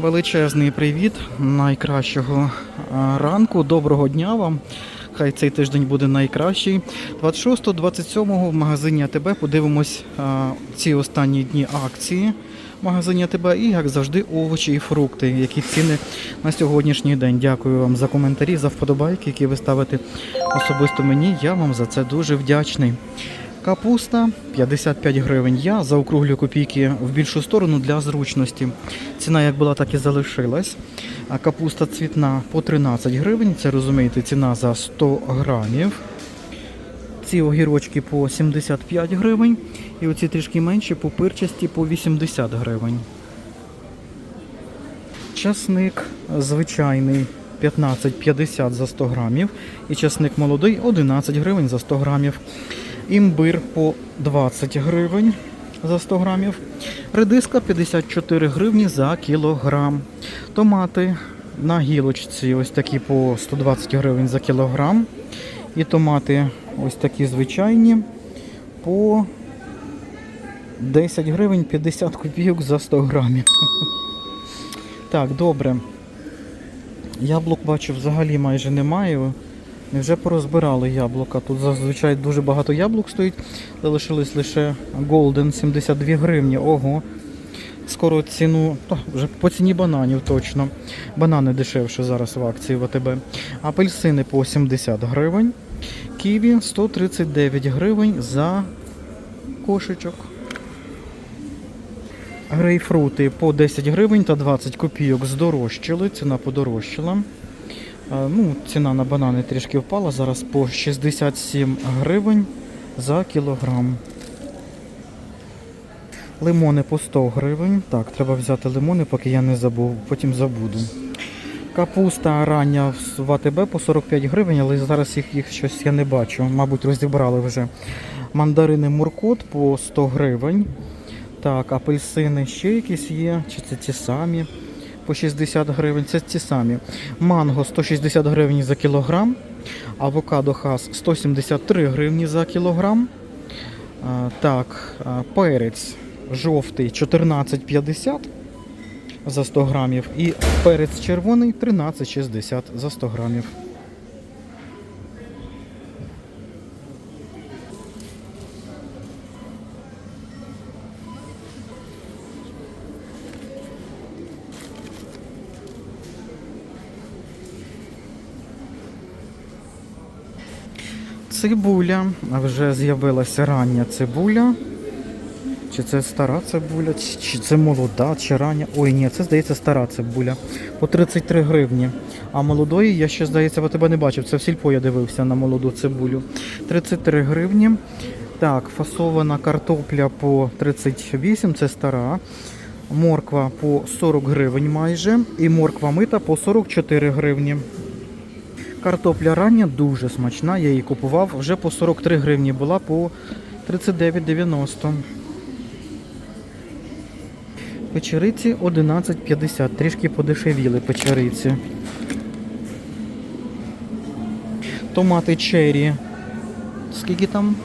Величезний привіт найкращого ранку. Доброго дня вам. Хай цей тиждень буде найкращий. 26-27 в магазині АТБ подивимось а, ці останні дні акції в магазині АТБ і, як завжди, овочі і фрукти, які ціни на сьогоднішній день. Дякую вам за коментарі, за вподобайки, які ви ставите особисто мені. Я вам за це дуже вдячний. Капуста 55 гривень. Я заокруглюю копійки в більшу сторону для зручності. Ціна як була, так і залишилась. А капуста цвітна по 13 гривень. Це розумієте, ціна за 100 грамів. Ці огірочки по 75 гривень. І оці трішки менші по пирчасті по 80 гривень. Часник звичайний 15,50 за 100 грамів. І часник молодий 11 гривень за 100 грамів. Імбир по 20 гривень за 100 грамів. Редиска 54 гривні за кілограм. Томати на гілочці ось такі по 120 гривень за кілограм. І томати ось такі звичайні по 10 гривень 50 копійок за 100 грамів. Так, добре. Яблук бачу взагалі майже немає. Невже порозбирали яблука? Тут зазвичай дуже багато яблук стоїть. Залишились лише Golden 72 гривні. Ого. Скоро ціну, та, вже по ціні бананів точно. Банани дешевше зараз в акції в. Апельсини по 70 гривень. Ківі 139 гривень за кошечок. Грейпфрути по 10 гривень та 20 копійок здорожчали. Ціна подорожчала. А, Ну, ціна на банани трішки впала. Зараз по 67 гривень за кілограм. Лимони по 100 гривень. Так, треба взяти лимони, поки я не забув, потім забуду. Капуста рання в АТБ по 45 гривень, але зараз їх, їх щось я не бачу. Мабуть, розібрали вже. Мандарини Муркот по 100 гривень. Так, апельсини ще якісь є, чи це ті самі по 60 гривень, це ті самі. Манго 160 гривень за кілограм. Авокадо хас 173 гривні за кілограм. Так, перець жовтий 14,50 за 100 грамів. І перець червоний 13,60 за 100 грамів. Цибуля. Вже з'явилася рання цибуля. Чи це стара цибуля, чи- це молода, чи рання. Ой, ні, це здається стара цибуля. По 33 гривні. А молодої я ще, здається, в тебе не бачив. Це в сільпо я дивився на молоду цибулю. 33 гривні. Так, фасована картопля по 38, це стара. Морква по 40 гривень майже. І морква мита по 44 гривні. Картопля рання дуже смачна, я її купував. Вже по 43 гривні була по 39,90. Печериці 11,50. Трішки подешевіли печериці. Томати черрі. Скільки там?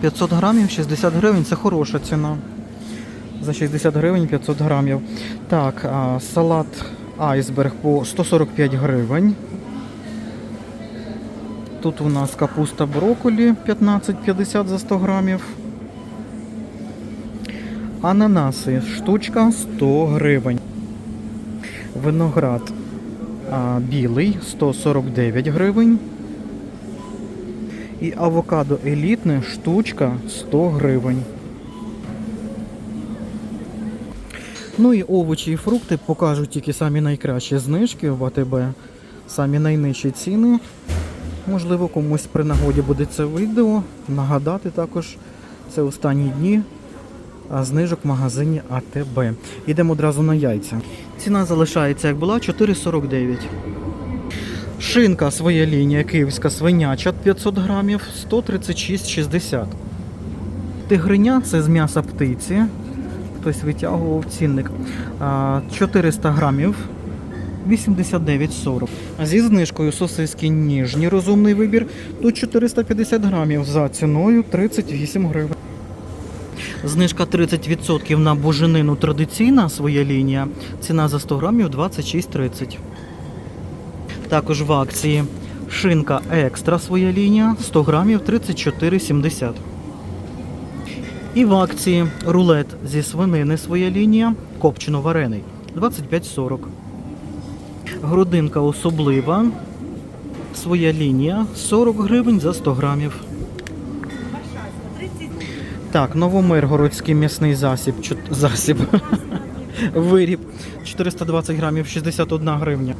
500 грамів, 60 гривень це хороша ціна. За 60 гривень 500 грамів. Так, салат айсберг по 145 гривень. Тут у нас капуста брокколі 15,50 за 100 грамів. Ананаси штучка 100 гривень. Виноград а, білий 149 гривень. І авокадо елітне штучка 100 гривень. Ну і овочі і фрукти покажуть тільки самі найкращі знижки в АТБ, самі найнижчі ціни. Можливо, комусь при нагоді буде це відео. Нагадати також це останні дні знижок в магазині АТБ. Йдемо одразу на яйця. Ціна залишається як була 4,49. Шинка своя лінія київська свиняча 500 грамів 136,60. Тигриня це з м'яса птиці. Хтось витягував цінник. 400 грамів 89,40. А зі знижкою сосиски ніжні, розумний вибір. Тут 450 грамів за ціною 38 гривень. Знижка 30% на буженину традиційна своя лінія. Ціна за 100 грамів 26,30. Також в акції шинка екстра своя лінія 100 грамів 34,70. І в акції рулет зі свинини своя лінія копчено варений 25,40. Грудинка особлива. Своя лінія 40 гривень за 100 грамів. Так, новомиргородський м'ясний засіб. чот- засіб. Виріб 420 грамів 61 гривня.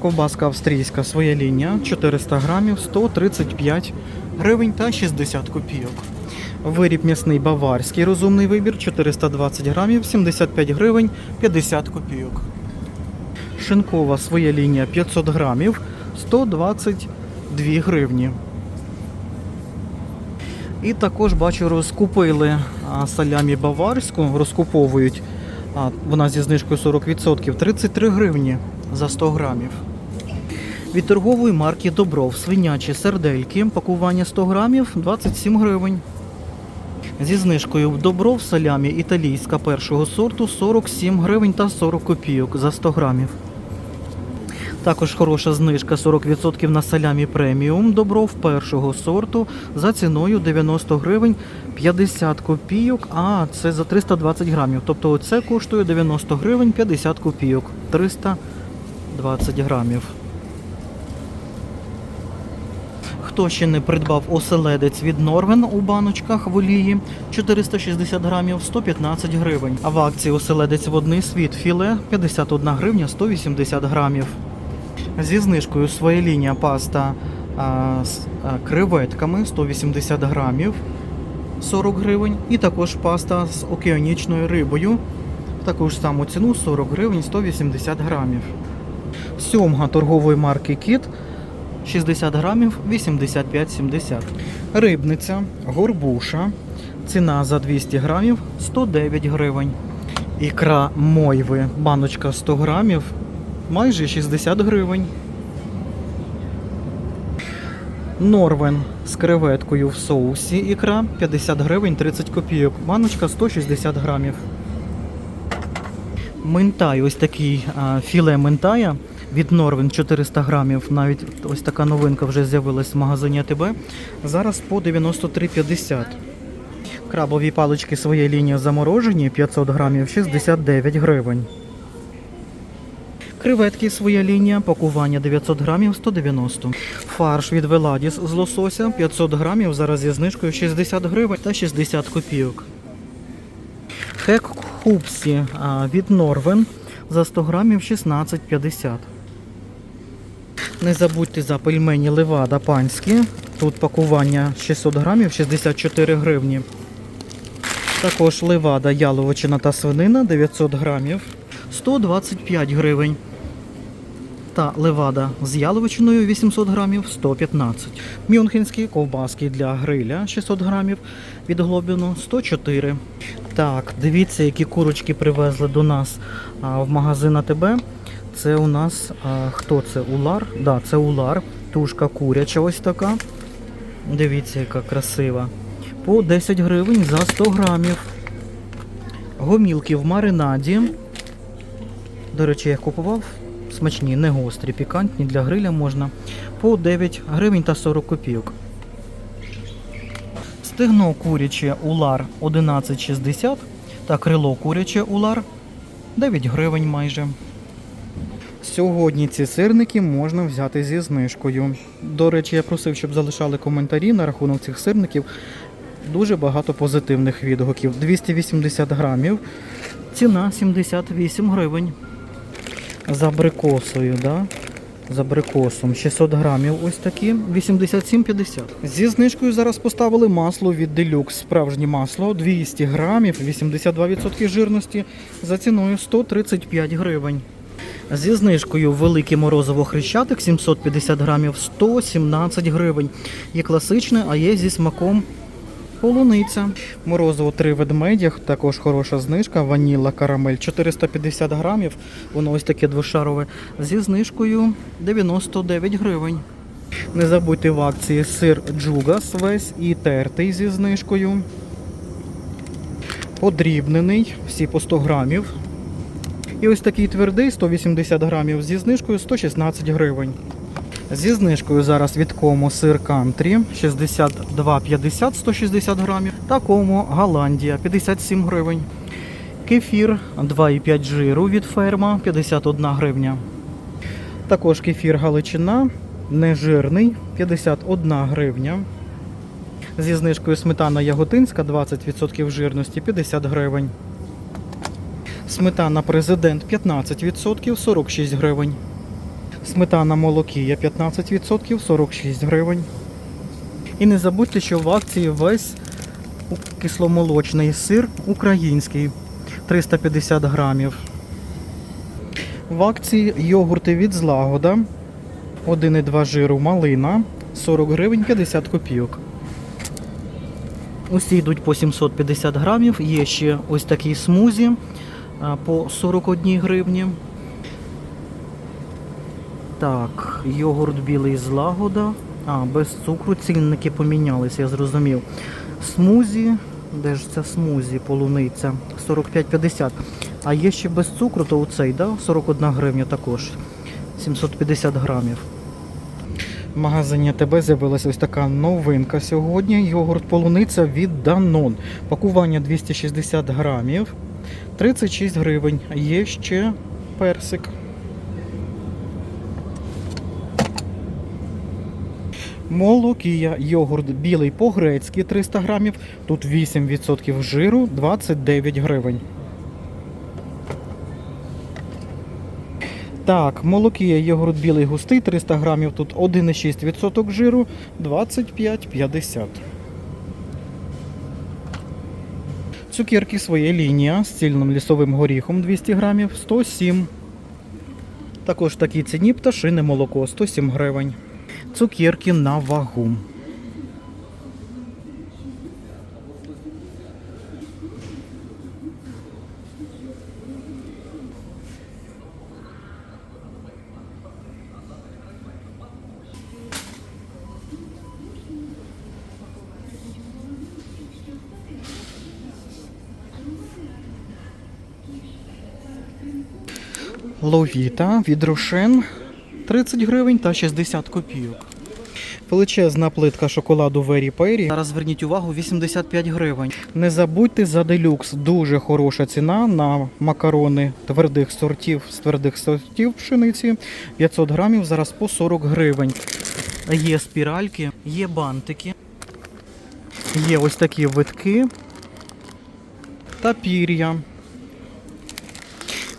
Ковбаска австрійська своя лінія 400 грамів 135 гривень та 60 копійок. Виріб м'ясний баварський розумний вибір 420 грамів 75 гривень 50 копійок. Шинкова своя лінія 500 грамів 122 гривні. І також бачу, розкупили салямі баварську, розкуповують. А, вона зі знижкою 40%, 33 гривні за 100 грамів. Від торгової марки Добров свинячі сердельки, пакування 100 грамів 27 гривень. Зі знижкою в Добров салямі італійська першого сорту 47 гривень та 40 копійок за 100 грамів. Також хороша знижка 40% на салямі преміум Добров першого сорту за ціною 90 гривень 50 копійок, а це за 320 грамів. Тобто оце коштує 90 гривень 50 копійок. 320 грамів. Хто ще не придбав оселедець від Норвен у баночках в олії 460 грамів 115 гривень. А в акції оселедець водний світ філе 51 гривня 180 грамів. Зі знижкою своя лінія паста а, з а, креветками 180 грамів 40 гривень. І також паста з океанічною рибою. Таку ж саму ціну 40 гривень 180 грамів. Сьомга торгової марки Кіт 60 грамів 85,70. Рибниця, горбуша. Ціна за 200 грамів 109 гривень. Ікра мойви, баночка 100 грамів, майже 60 гривень. Норвен з креветкою в соусі ікра 50 гривень 30 копійок. Баночка 160 грамів. Минтай, ось такий філе ментая від Норвен 400 грамів. Навіть ось така новинка вже з'явилась в магазині АТБ. Зараз по 93,50. Крабові палички своєї лінії заморожені 500 грамів 69 гривень. Креветки своя лінія, пакування 900 грамів 190. Фарш від Веладіс з лосося 500 грамів, зараз зі знижкою 60 гривень та 60 копійок. Хек хупсі від Норвен за 100 грамів 16,50. Не забудьте за пельмені Левада панські. Тут пакування 600 грамів 64 гривні. Також левада яловичина та свинина 900 грамів 125 гривень. Та левада з яловичиною 800 грамів 115. Мюнхенські ковбаски для гриля 600 грамів від глобіну 104. Так, дивіться, які курочки привезли до нас в магазин АТБ. Це у нас а, хто це? Улар? Да, це улар. Тушка куряча ось така. Дивіться, яка красива. По 10 гривень за 100 грамів. Гомілки в маринаді. До речі, я купував. Смачні, не гострі, пікантні, для гриля можна. По 9 гривень та 40 копійок. Стегно куряче улар 11,60 та крило куряче улар 9 гривень майже. Сьогодні ці сирники можна взяти зі знижкою. До речі, я просив, щоб залишали коментарі на рахунок цих сирників. Дуже багато позитивних відгуків. 280 грамів. Ціна 78 гривень. з абрикосою, да? З абрикосом 600 грамів ось такі, 87,50. Зі знижкою зараз поставили масло від Deluxe, справжнє масло 200 грамів, 82% жирності за ціною 135 гривень. Зі знижкою великий морозово хрещатик 750 грамів 117 гривень. Є класичне, а є зі смаком полуниця. Морозиво три ведмедя, також хороша знижка. Ваніла карамель 450 грамів. Воно ось таке двошарове. Зі знижкою 99 гривень. Не забудьте в акції сир Джугас весь і тертий зі знижкою. подрібнений, всі по 100 грамів. І ось такий твердий 180 грамів зі знижкою 116 гривень. Зі знижкою зараз від кому сир кантрі 62,50 160 грамів та кому Голландія 57 гривень. Кефір 2,5 жиру від ферма 51 гривня. Також кефір Галичина нежирний 51 гривня. Зі знижкою сметана Яготинська 20% жирності 50 гривень. Сметана президент 15% 46 гривень. Сметана молокія 15% 46 гривень. І не забудьте, що в акції весь кисломолочний сир український 350 грамів. В акції йогурти від злагода 1,2 жиру малина 40 гривень 50 копійок. Усі йдуть по 750 грамів. Є ще ось такі смузі по 41 гривні. Так, йогурт білий злагода. А, без цукру цінники помінялися, я зрозумів. Смузі, де ж ця смузі, полуниця? 45,50. А є ще без цукру, то оцей, да? 41 гривня також. 750 грамів. В магазині АТБ з'явилася ось така новинка сьогодні. Йогурт полуниця від Danone. Пакування 260 грамів, 36 гривень. Є ще персик. Молокія, йогурт білий по-грецьки 300 грамів. Тут 8% жиру, 29 гривень. Так, молокія, йогурт білий густий 300 грамів. Тут 1,6% жиру, 25,50. Цукерки своє лінія з цільним лісовим горіхом 200 грамів 107. Також такі ціні пташине молоко 107 гривень. Цукерки на вагу. Ловіта від Рошен 30 гривень та 60 копійок. Величезна плитка шоколаду Вері Пері. Зараз зверніть увагу 85 гривень. Не забудьте за делюкс. Дуже хороша ціна на макарони твердих сортів з твердих сортів пшениці. 500 грамів зараз по 40 гривень. Є спіральки, є бантики, є ось такі витки та пір'я.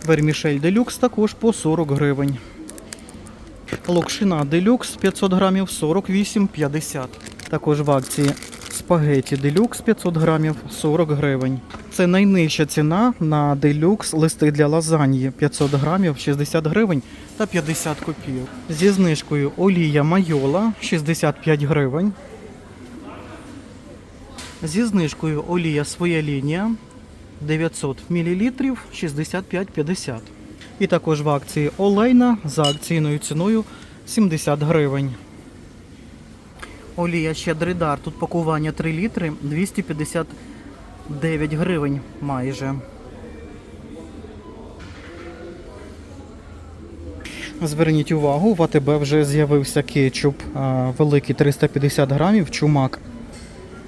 Вермішель делюкс також по 40 гривень. Локшина делюкс 500 грамів 48,50. Також в акції спагеті делюкс 500 грамів 40 гривень. Це найнижча ціна на делюкс листи для лазаньї 500 грамів 60 гривень та 50 копійок. Зі знижкою олія майола 65 гривень. Зі знижкою олія своя лінія 900 мл 65,50. І також в акції олейна за акційною ціною 70 гривень. Олія Щедридар. Тут пакування 3 літри 259 гривень майже. Зверніть увагу, в АТБ вже з'явився кетчуп великий 350 грамів, чумак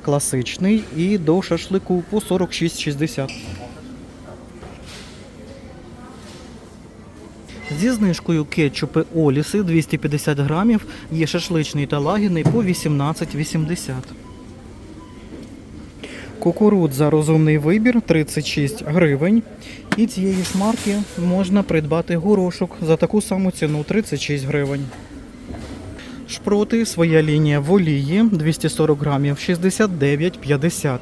класичний і до шашлику по 46,60. Зі знижкою кетчупи Оліси 250 грамів, є шашличний та лагідний по 18,80. Кукурудза розумний вибір 36 гривень. І цієї ж марки можна придбати горошок за таку саму ціну 36 гривень. Шпроти своя лінія в олії 240 грамів 69,50.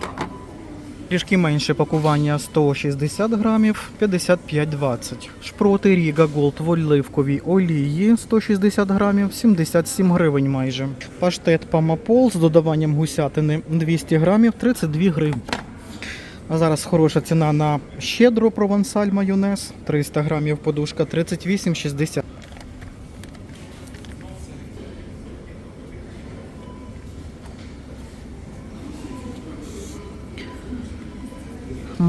Трішки менше пакування 160 грамів 55,20. Шпроти Ріга Голд в оливковій олії 160 грамів 77 гривень майже. Паштет Памапол з додаванням гусятини 200 грамів 32 гривні. А зараз хороша ціна на щедро провансаль майонез 300 грамів подушка 38,60.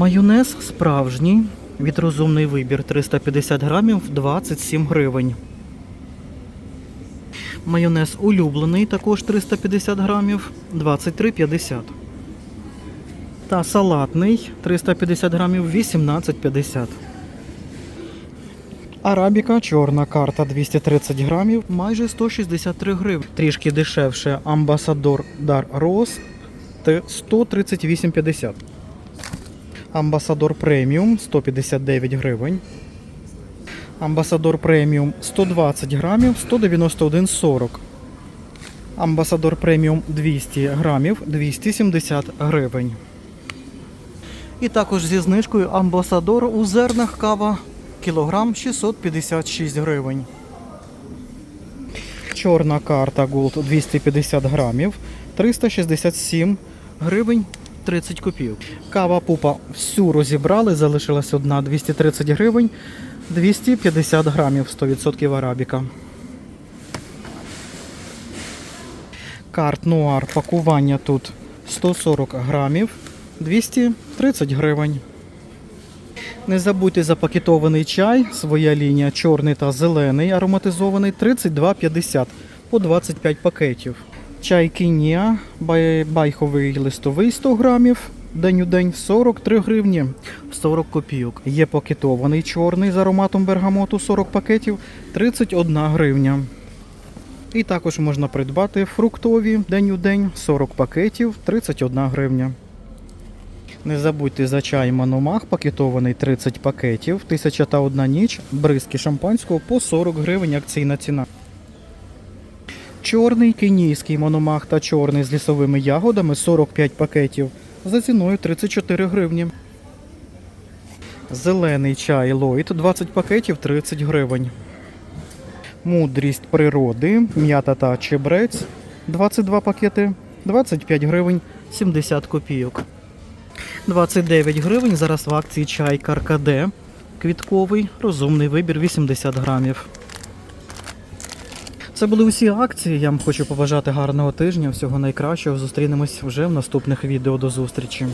Майонез справжній. Від розумний вибір 350 грамів 27 гривень. Майонез улюблений також 350 грамів 23,50. Та салатний 350 грамів 18,50. Арабіка чорна карта 230 грамів, майже 163 гривні. Трішки дешевше Амбасадор Дар Роз Т 138,50. Амбасадор преміум 159 гривень. Амбасадор преміум 120 грамів 191,40. Амбасадор преміум 200 грамів 270 гривень. І також зі знижкою Амбасадор у зернах кава кілограм 656 гривень. Чорна карта Gold 250 грамів 367 гривень 30 копійок. Кава пупа всю розібрали, залишилась одна 230 гривень 250 грамів 100% арабіка. Карт Нуар пакування тут 140 грамів 230 гривень. Не забудьте запакетований чай, своя лінія чорний та зелений ароматизований 32,50 по 25 пакетів. Чай Кінія, бай- байховий листовий 100 грамів, день у день 43 гривні 40 копійок. Є пакетований чорний з ароматом бергамоту 40 пакетів 31 гривня. І також можна придбати фруктові день у день 40 пакетів 31 гривня. Не забудьте за чай Мономах, пакетований 30 пакетів, 1001 ніч, бризки шампанського по 40 гривень акційна ціна. Чорний кенійський мономах та чорний з лісовими ягодами 45 пакетів за ціною 34 гривні. Зелений чай Лойд 20 пакетів 30 гривень. Мудрість природи, м'ята та чебрець 22 пакети 25 гривень 70 копійок. 29 гривень. Зараз в акції чай Каркаде. Квітковий, розумний вибір 80 грамів. Це були усі акції. Я вам хочу побажати гарного тижня, всього найкращого. Зустрінемось вже в наступних відео. До зустрічі.